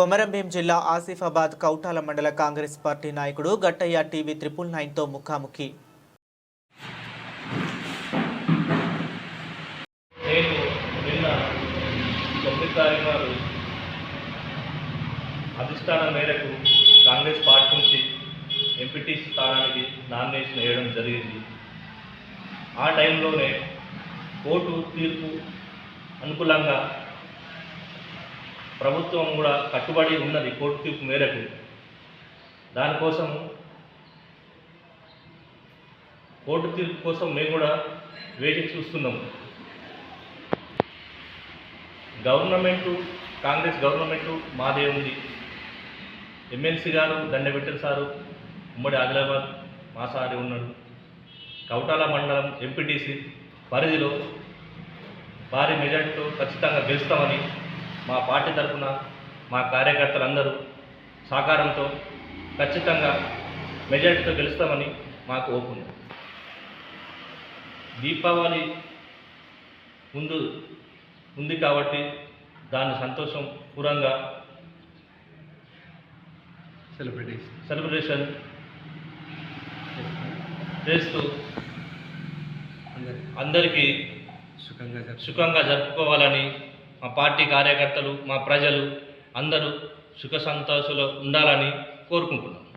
కొమరంభీం జిల్లా ఆసిఫాబాద్ కౌటాల మండల కాంగ్రెస్ పార్టీ నాయకుడు గట్టయ్య టీవీ త్రిపుల్ నైన్తో ముఖాముఖి. అధిష్టానం మేరకు కాంగ్రెస్ పార్టీ నుంచి ఎంపీటీ స్థానానికి నామినేషన్ వేయడం జరిగింది. ఆ టైంలోనే కోర్టు తీర్పు అనుకూలంగా ప్రభుత్వం కూడా కట్టుబడి ఉన్నది కోర్టు తీర్పు మేరకు. దానికోసం కోర్టు తీర్పు కోసం మేము కూడా వేచి చూస్తున్నాము గవర్నమెంటు కాంగ్రెస్ గవర్నమెంటు మాదే ఉంది. ఎమ్మెల్సీ గారు దండబెట్టిన సారు. ఉమ్మడి ఆదిలాబాద్ మా సారి ఉన్నాడు. కౌటాల మండలం ఎంపీటీసీ పరిధిలో భారీ మెజార్టీతో ఖచ్చితంగా గెలుస్తామని మా పార్టీ తరఫున మా కార్యకర్తలందరూ సహకారంతో ఖచ్చితంగా మెజార్టీతో గెలుస్తామని మాకు ఓపు ఉంది. దీపావళి ముందు ఉంది కాబట్టి దాన్ని సంతోషం పూరంగా సెలబ్రిటీస్ సెలబ్రేషన్ చేస్తూ అందరి అందరికీ సుఖంగా సుఖంగా జరుపుకోవాలని మా పార్టీ కార్యకర్తలు మా ప్రజలు అందరూ సుఖ సంతోషాలు ఉండాలని కోరుకుంటున్నాం.